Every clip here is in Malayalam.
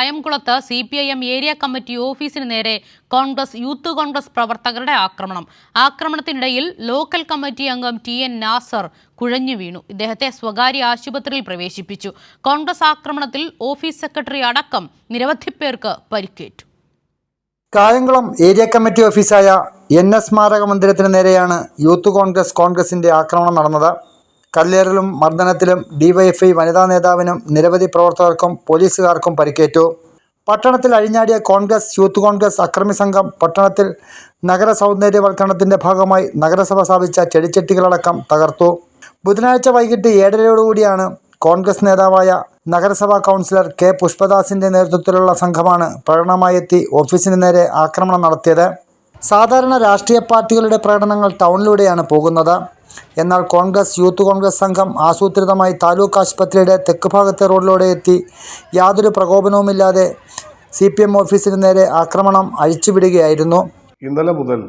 കായംകുളത്ത് C P I M area committee ഓഫീസിന് നേരെ കോൺഗ്രസ് യൂത്ത് കോൺഗ്രസ് പ്രവർത്തകരുടെ ആക്രമണം. ആക്രമണത്തിനിടയിൽ ലോക്കൽ കമ്മിറ്റി അംഗം ടി എൻ നാസർ കുഴഞ്ഞു വീണു. ഇദ്ദേഹത്തെ സ്വകാര്യ ആശുപത്രിയിൽ പ്രവേശിപ്പിച്ചു. കോൺഗ്രസ് ആക്രമണത്തിൽ ഓഫീസ് സെക്രട്ടറി അടക്കം നിരവധി പേർക്ക് പരിക്കേറ്റു. കായംകുളം ഏരിയ കമ്മിറ്റി ഓഫീസായ എൻ എസ് സ്മാരക മന്ദിരത്തിന് നേരെയാണ് യൂത്ത് കോൺഗ്രസ് കോൺഗ്രസിന്റെ ആക്രമണം നടന്നത്. കല്ലേറിലും മർദ്ദനത്തിലും ഡിവൈഎഫ്ഐ വനിതാ നേതാവിനും നിരവധി പ്രവർത്തകർക്കും പോലീസുകാർക്കും പരിക്കേറ്റു. പട്ടണത്തിൽ അഴിഞ്ഞാടിയ കോൺഗ്രസ് യൂത്ത് കോൺഗ്രസ് അക്രമി സംഘം പട്ടണത്തിൽ നഗര സൗന്ദര്യവൽക്കരണത്തിന്റെ ഭാഗമായി നഗരസഭ സ്ഥാപിച്ച ചെടിച്ചട്ടികളടക്കം തകർത്തു. ബുധനാഴ്ച വൈകിട്ട് ഏഴരയോടുകൂടിയാണ് കോൺഗ്രസ് നേതാവായ നഗരസഭാ കൗൺസിലർ കെ. പുഷ്പദാസിന്റെ നേതൃത്വത്തിലുള്ള സംഘമാണ് പ്രകടനമായെത്തി ഓഫീസിന് നേരെ ആക്രമണം നടത്തിയത്. സാധാരണ രാഷ്ട്രീയ പാർട്ടികളുടെ പ്രകടനങ്ങൾ ടൗണിലൂടെയാണ് പോകുന്നത്. എന്നാൽ കോൺഗ്രസ് യൂത്ത് കോൺഗ്രസ് സംഘം ആസൂത്രിതമായി താലൂക്ക് ആശുപത്രിയുടെ തെക്ക് ഭാഗത്തെ റോഡിലൂടെ എത്തി. യാതൊരു പ്രകോപനവുമില്ലാതെ സി പി എം ഓഫീസിന് നേരെ ആക്രമണം അഴിച്ചുവിടുകയായിരുന്നു. ഇന്നലെ മുതൽ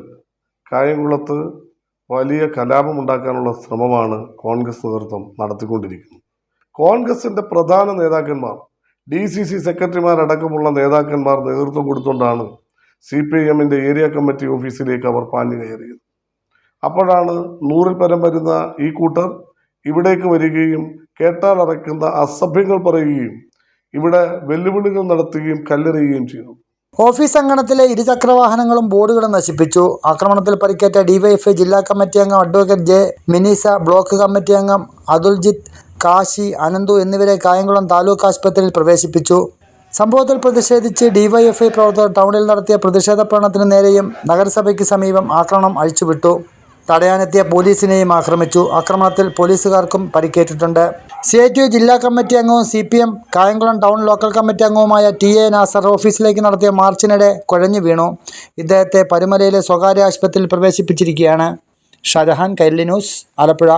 കായംകുളത്ത് വലിയ കലാപം ഉണ്ടാക്കാനുള്ള ശ്രമമാണ് കോൺഗ്രസ് നേതൃത്വം നടത്തിക്കൊണ്ടിരിക്കുന്നത്. കോൺഗ്രസിന്റെ പ്രധാന നേതാക്കന്മാർ ഡി സി സി സെക്രട്ടറിമാരടക്കമുള്ള നേതാക്കന്മാർ നേതൃത്വം കൊടുത്തുകൊണ്ടാണ് സി പി ഐ എമ്മിന്റെ ഏരിയ കമ്മിറ്റി ഓഫീസിലേക്ക് അവർ പാഞ്ഞു കയറിയത് അപ്പോഴാണ് നൂറിൽ പരം വരുന്ന ഈ കൂട്ടർ ഇവിടേക്ക് വരികയും കേട്ടാൽ അറയ്ക്കുന്ന അസഭ്യങ്ങൾ പറയുകയും ഇവിടെ വെല്ലുവിളികൾ നടത്തുകയും കല്ലെറിയുകയും ചെയ്തു. ഓഫീസ് അങ്കണത്തിലെ ഇരുചക്രവാഹനങ്ങളും ബോർഡുകളും നശിപ്പിച്ചു. ആക്രമണത്തിൽ പരിക്കേറ്റ ഡിവൈഎഫ്ഐ ജില്ലാ കമ്മിറ്റി അംഗം advocate J Minisa block committee അംഗം അതുൽജിത്ത് കാശി അനന്തു എന്നിവരെ കായംകുളം താലൂക്ക് ആശുപത്രിയിൽ പ്രവേശിപ്പിച്ചു. സംഭവത്തിൽ പ്രതിഷേധിച്ച് ഡിവൈഎഫ്ഐ പ്രവർത്തകർ ടൗണിൽ നടത്തിയ പ്രതിഷേധ പ്രകടനത്തിന് നേരെയും നഗരസഭയ്ക്ക് സമീപം ആക്രമണം അഴിച്ചുവിട്ടു. തടയാനെത്തിയ പോലീസിനെയും ആക്രമിച്ചു. ആക്രമണത്തിൽ പോലീസുകാർക്കും പരിക്കേറ്റിട്ടുണ്ട്. സി ഐ ടി ജില്ലാ കമ്മിറ്റി അംഗവും C P M Kayamkulam town local committee അംഗവുമായ ടി എ നാസർ ഓഫീസിലേക്ക് നടത്തിയ മാർച്ചിനിടെ കുഴഞ്ഞു വീണു. ഇദ്ദേഹത്തെ പരുമലയിലെ സ്വകാര്യ ആശുപത്രിയിൽ പ്രവേശിപ്പിച്ചിരിക്കുകയാണ്. ഷാജഹാൻ കൈരളി ന്യൂസ് ആലപ്പുഴ.